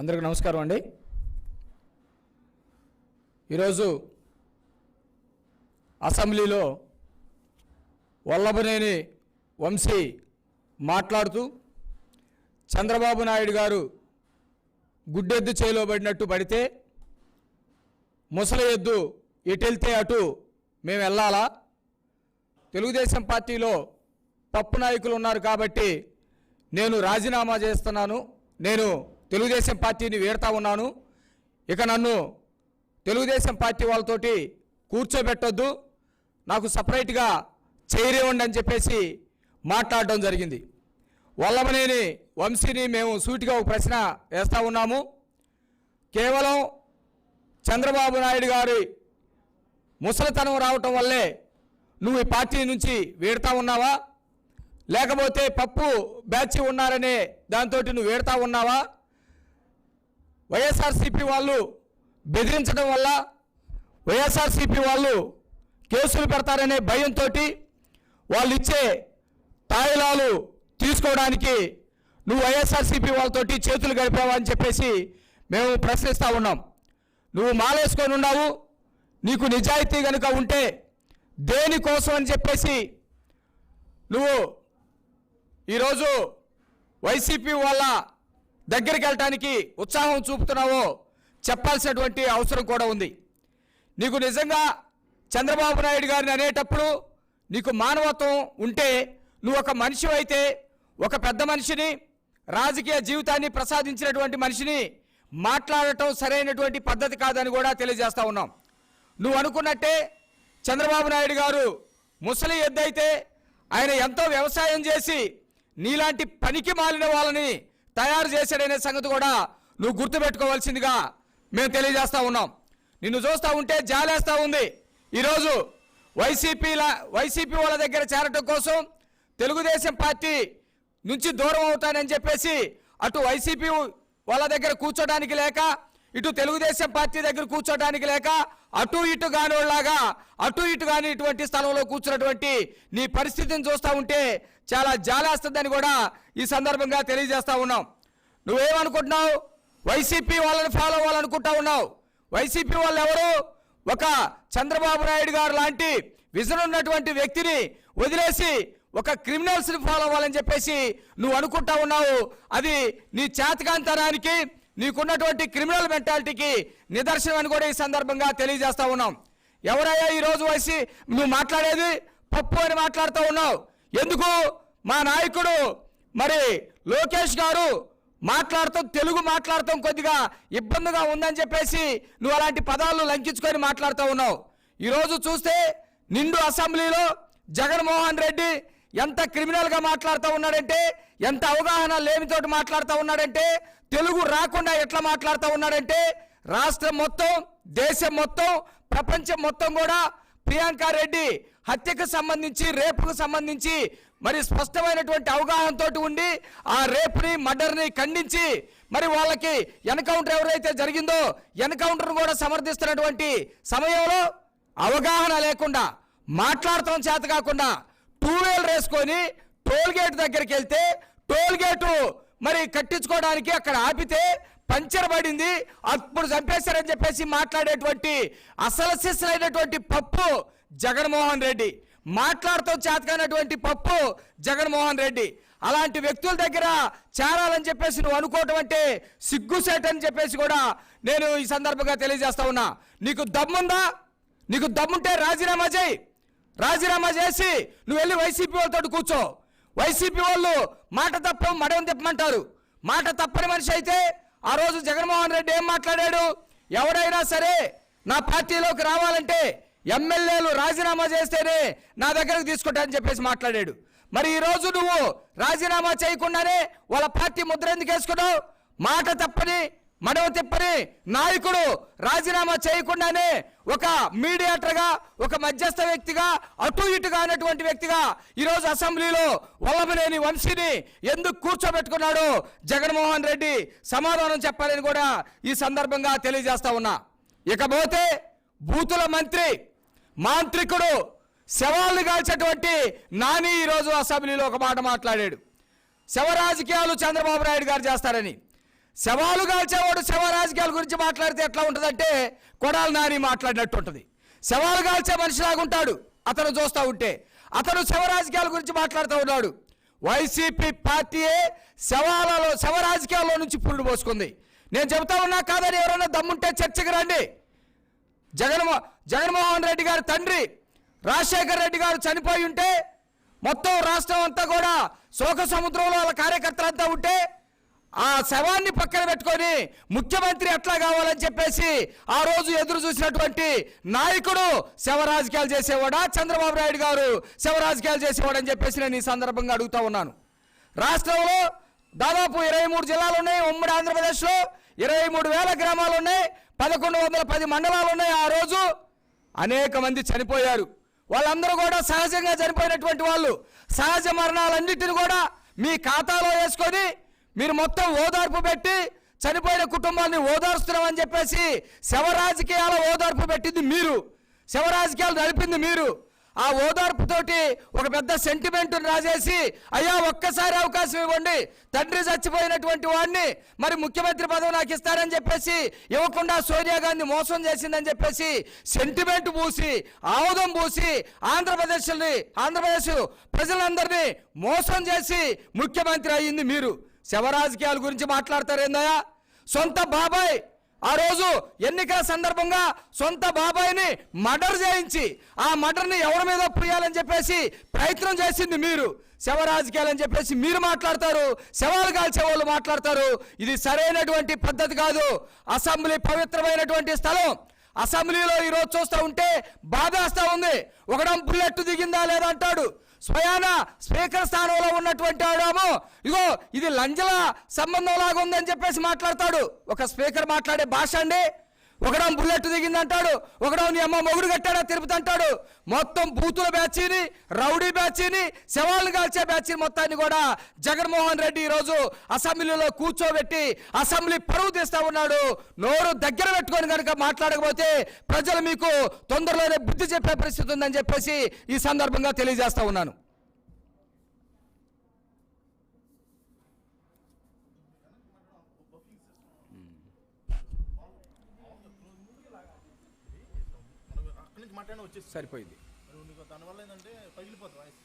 అందరికి నమస్కారం అండి. ఈరోజు అసెంబ్లీలో వల్లభనేని వంశీ మాట్లాడుతూ చంద్రబాబు నాయుడు గారు గుడ్డెద్దు చేయలోబడినట్టు పడితే ముసలి ఎద్దు ఎటెళ్తే అటు మేము వెళ్ళాలా? తెలుగుదేశం పార్టీలో పప్పు నాయకులు ఉన్నారు కాబట్టి నేను రాజీనామా చేస్తున్నాను. నేను తెలుగుదేశం పార్టీని వీడతా ఉన్నాను. ఇక నన్ను తెలుగుదేశం పార్టీ వాళ్ళతోటి కూర్చోబెట్టొద్దు. నాకు సపరేట్గా చేయరేవండి అని చెప్పేసి మాట్లాడడం జరిగింది. వల్లభనేని వంశీని మేము సూటిగా ఒక ప్రశ్న వేస్తూ ఉన్నాము. కేవలం చంద్రబాబు నాయుడు గారి ముసలితనం రావటం వల్లే నువ్వు ఈ పార్టీ నుంచి వీడతా ఉన్నావా? లేకపోతే పప్పు బ్యాచి ఉన్నారనే దాంతో నువ్వు వేడతా ఉన్నావా? వైఎస్ఆర్సీపీ వాళ్ళు బెదిరించడం వల్ల వైఎస్ఆర్సీపీ వాళ్ళు కేసులు పెడతారనే భయంతో వాళ్ళు ఇచ్చే తాయిలాలు తీసుకోవడానికి నువ్వు వైఎస్ఆర్సీపీ వాళ్ళతోటి చేతులు గడిపావా అని చెప్పేసి మేము ప్రశ్నిస్తూ ఉన్నాం. నువ్వు మాలేసుకొని ఉన్నావు. నీకు నిజాయితీ కనుక ఉంటే దేనికోసం అని చెప్పేసి నువ్వు ఈరోజు వైసీపీ వాళ్ళ దగ్గరికి వెళ్ళటానికి ఉత్సాహం చూపుతున్నావో చెప్పాల్సినటువంటి అవసరం కూడా ఉంది. నీకు నిజంగా చంద్రబాబు నాయుడు గారిని అనేటప్పుడు నీకు మానవత్వం ఉంటే నువ్వు ఒక మనిషి అయితే ఒక పెద్ద మనిషిని రాజకీయ జీవితాన్ని ప్రసాదించినటువంటి మనిషిని మాట్లాడటం సరైనటువంటి పద్ధతి కాదని కూడా తెలియజేస్తూ ఉన్నాం. నువ్వు అనుకున్నట్టే చంద్రబాబు నాయుడు గారు ముసలి ఎద్దైతే ఆయన ఎంతో వ్యవసాయం చేసి నీలాంటి పనికి మాలిన వాళ్ళని తయారు చేశాడనే సంగతి కూడా నువ్వు గుర్తుపెట్టుకోవాల్సిందిగా మేము తెలియజేస్తూ ఉన్నాం. నిన్ను చూస్తూ ఉంటే జాలేస్తూ ఉంది. ఈరోజు వైసీపీల వైసీపీ వాళ్ళ దగ్గర చేరటం కోసం తెలుగుదేశం పార్టీ నుంచి దూరం అవుతానని చెప్పేసి అటు వైసీపీ వాళ్ళ దగ్గర కూర్చోడానికి లేక ఇటు తెలుగుదేశం పార్టీ దగ్గర కూర్చోడానికి లేక అటు ఇటు కానిలాగా అటు ఇటు కాని ఇటువంటి స్థలంలో కూర్చున్నటువంటి నీ పరిస్థితిని చూస్తూ ఉంటే చాలా జాలేస్తుందని కూడా ఈ సందర్భంగా తెలియజేస్తా ఉన్నాం. నువ్వేమనుకుంటున్నావు? వైసీపీ వాళ్ళని ఫాలో అవ్వాలనుకుంటా ఉన్నావు. వైసీపీ వాళ్ళు ఎవరు? ఒక చంద్రబాబు నాయుడు గారు లాంటి విజన్ ఉన్నటువంటి వ్యక్తిని వదిలేసి ఒక క్రిమినల్స్ని ఫాలో అవ్వాలని చెప్పేసి నువ్వు అనుకుంటా ఉన్నావు. అది నీ చేతకాంతనానికి నీకున్నటువంటి క్రిమినల్ మెంటాలిటీకి నిదర్శనం అని కూడా ఈ సందర్భంగా తెలియజేస్తా ఉన్నాం. ఎవరయ్యా ఈరోజు వయసి నువ్వు మాట్లాడేది? పప్పు అని మాట్లాడుతూ ఉన్నావు. ఎందుకు? మా నాయకుడు మరి లోకేష్ గారు మాట్లాడతాం తెలుగు మాట్లాడతాం కొద్దిగా ఇబ్బందిగా ఉందని చెప్పేసి నువ్వు అలాంటి పదాలు లంకించుకొని మాట్లాడుతూ ఉన్నావు. ఈరోజు చూస్తే నిండు అసెంబ్లీలో జగన్మోహన్ రెడ్డి ఎంత క్రిమినల్గా మాట్లాడుతూ ఉన్నాడంటే ఎంత అవగాహన లేమితోటి మాట్లాడుతూ ఉన్నాడంటే తెలుగు రాకుండా ఎట్లా మాట్లాడుతూ ఉన్నాడంటే రాష్ట్రం మొత్తం దేశం మొత్తం ప్రపంచం మొత్తం కూడా ప్రియాంక రెడ్డి హత్యకు సంబంధించి రేపుకు సంబంధించి మరి స్పష్టమైనటువంటి అవగాహనతో ఉండి ఆ రేపుని మర్డర్ని ఖండించి మరి వాళ్ళకి ఎన్కౌంటర్ ఎవరైతే జరిగిందో ఎన్కౌంటర్ కూడా సమర్థిస్తున్నటువంటి సమయంలో అవగాహన లేకుండా మాట్లాడటం చేత కాకుండా టూ వీలర్ వేసుకొని టోల్ గేట్ దగ్గరికి వెళ్తే టోల్ గేటు మరి కట్టించుకోవడానికి అక్కడ ఆపితే పంచర్ పడింది. అప్పుడు చంపేశారని చెప్పేసి మాట్లాడేటువంటి అసలు పప్పు జగన్మోహన్ రెడ్డి. మాట్లాడుతూ చేతకానటువంటి పప్పు జగన్మోహన్ రెడ్డి. అలాంటి వ్యక్తుల దగ్గర చేరాలని చెప్పేసి నువ్వు అనుకోవటం అంటే సిగ్గుసేట్ అని చెప్పేసి కూడా నేను ఈ సందర్భంగా తెలియజేస్తా ఉన్నా. నీకు దమ్ముందా? నీకు దమ్ముంటే రాజీనామా చేయి. రాజీనామా చేసి నువ్వు వెళ్ళి వైసీపీ వాళ్ళతో కూర్చో. వైసీపీ వాళ్ళు మాట తప్ప మడవం తిప్పమంటారు. మాట తప్పని మనిషి అయితే ఆ రోజు జగన్మోహన్ రెడ్డి ఏం మాట్లాడాడు? ఎవడైనా సరే నా పార్టీలోకి రావాలంటే ఎమ్మెల్యేలు రాజీనామా చేస్తేనే నా దగ్గరకు తీసుకుంటానని చెప్పేసి మాట్లాడాడు. మరి ఈ రోజు నువ్వు రాజీనామా చేయకుండానే వాళ్ళ పార్టీ ముద్ర ఎందుకు వేసుకున్నావు? మాట తప్పని మడవ తిప్పని నాయకుడు రాజీనామా చేయకుండానే ఒక మీడియేటర్గా ఒక మధ్యస్థ వ్యక్తిగా అటు ఇటుగా అనేటువంటి వ్యక్తిగా ఈరోజు అసెంబ్లీలో వల్లభనేని వంశీని ఎందుకు కూర్చోబెట్టుకున్నాడు జగన్మోహన్ రెడ్డి సమాధానం చెప్పాలని కూడా ఈ సందర్భంగా తెలియజేస్తా ఉన్నా. ఇకపోతే బూతుల మంత్రి మాంత్రికుడు శవాలు కాల్చేటువంటి నాని ఈరోజు అసెంబ్లీలో ఒక మాట మాట్లాడాడు. శవ రాజకీయాలు చంద్రబాబు నాయుడు గారు చేస్తారని. శవాలు కాల్చేవాడు శవ రాజకీయాల గురించి మాట్లాడితే ఎట్లా ఉంటుందంటే కొడాలి నాని మాట్లాడినట్టు ఉంటుంది శవాలు కాల్చే మనిషిలాగా ఉంటాడు. అతను చూస్తూ ఉంటే. అతను శవ రాజకీయాల గురించి మాట్లాడుతూ ఉన్నాడు. వైసీపీ పార్టీయే శవాలలో శవ రాజకీయాల్లో నుంచి పురుడు పోసుకుంది. నేను చెబుతా ఉన్నా కాదని ఎవరైనా దమ్ముంటే చర్చకు రండి. జగన్మో జగన్మోహన్ రెడ్డి గారి తండ్రి రాజశేఖర్ రెడ్డి గారు చనిపోయి ఉంటే మొత్తం రాష్ట్రం అంతా కూడా శోక సముద్రంలో వాళ్ళ కార్యకర్తలంతా ఉంటే ఆ శవాన్ని పక్కన పెట్టుకొని ముఖ్యమంత్రి ఎట్లా కావాలని చెప్పేసి ఆ రోజు ఎదురు చూసినటువంటి నాయకుడు శవ రాజకీయాలు చేసేవాడా? చంద్రబాబు నాయుడు గారు శవ రాజకీయాలు చేసేవాడని చెప్పేసి నేను ఈ సందర్భంగా అడుగుతా ఉన్నాను. రాష్ట్రంలో దాదాపు ఇరవై మూడు జిల్లాలు ఉన్నాయి. ఉమ్మడి ఆంధ్రప్రదేశ్లో ఇరవై మూడు వేల గ్రామాలు ఉన్నాయి. పదకొండు వందల పది మండలాలు ఉన్నాయి ఆ రోజు. అనేక మంది చనిపోయారు. వాళ్ళందరూ కూడా సహజంగా చనిపోయినటువంటి వాళ్ళు. సహజ మరణాలన్నింటిని కూడా మీ ఖాతాలో వేసుకొని మీరు మొత్తం ఓదార్పు పెట్టి చనిపోయిన కుటుంబాన్ని ఓదార్స్తున్నామని చెప్పేసి శవ రాజకీయాల ఓదార్పు పెట్టింది మీరు. శవ రాజకీయాలు నడిపింది మీరు. ఆ ఓదార్పుతోటి ఒక పెద్ద సెంటిమెంట్ రాజేసి అయ్యా ఒక్కసారి అవకాశం ఇవ్వండి. తండ్రి చచ్చిపోయినటువంటి వాడిని మరి ముఖ్యమంత్రి పదవి నాకు ఇస్తారని చెప్పేసి ఇవ్వకుండా సోనియా గాంధీ మోసం చేసిందని చెప్పేసి సెంటిమెంట్ పూసి ఆముదం పూసి ఆంధ్రప్రదేశ్ని ఆంధ్రప్రదేశ్ ప్రజలందరినీ మోసం చేసి ముఖ్యమంత్రి అయ్యింది మీరు. శవ రాజకీయాల గురించి మాట్లాడతారేందయ్యా? సొంత బాబాయ్ ఆ రోజు ఎన్నికల సందర్భంగా సొంత బాబాయిని మర్డర్ చేయించి ఆ మర్డర్ని ఎవరి మీద పుయ్యాలని చెప్పేసి ప్రయత్నం చేసింది మీరు. శవ రాజకీయాలని చెప్పేసి మీరు మాట్లాడతారు శవాలు కాల్చే వాళ్ళు మాట్లాడతారు. ఇది సరైనటువంటి పద్ధతి కాదు. అసెంబ్లీ పవిత్రమైనటువంటి స్థలం. అసెంబ్లీలో ఈరోజు చూస్తూ ఉంటే బాధేస్తూ ఉంది. ఒకడం బుల్లెట్ దిగిందా లేదంటాడు స్వయాన స్పీకర్ స్థానంలో ఉన్నటువంటి ఆడాము ఇగో ఇది లంజల సంబంధం లాగా ఉందని చెప్పేసి మాట్లాడతాడు. ఒక స్పీకర్ మాట్లాడే భాష అండి. ఒకడం బుల్లెట్ దిగిందంటాడు ఒకడం నీ అమ్మ మొగుడు కట్టాడా తిరుపతి అంటాడు. మొత్తం బూతుల బ్యాచీని రౌడీ బ్యాచీని శవాలను కాల్చే బ్యాచీ మొత్తాన్ని కూడా జగన్మోహన్ రెడ్డి ఈరోజు అసెంబ్లీలో కూర్చోబెట్టి అసెంబ్లీ పరువు తీస్తా ఉన్నాడు. నోరు దగ్గర పెట్టుకొని కనుక మాట్లాడకపోతే ప్రజలు మీకు తొందరలోనే బుద్ధి చెప్పే పరిస్థితి ఉందని చెప్పేసి ఈ సందర్భంగా తెలియజేస్తా ఉన్నాను. మాట్లాడిన వచ్చేసి సరిపోయింది. మరి నీకు దానివల్ల ఏంటంటే పగిలిపోతుంది వాయిస్.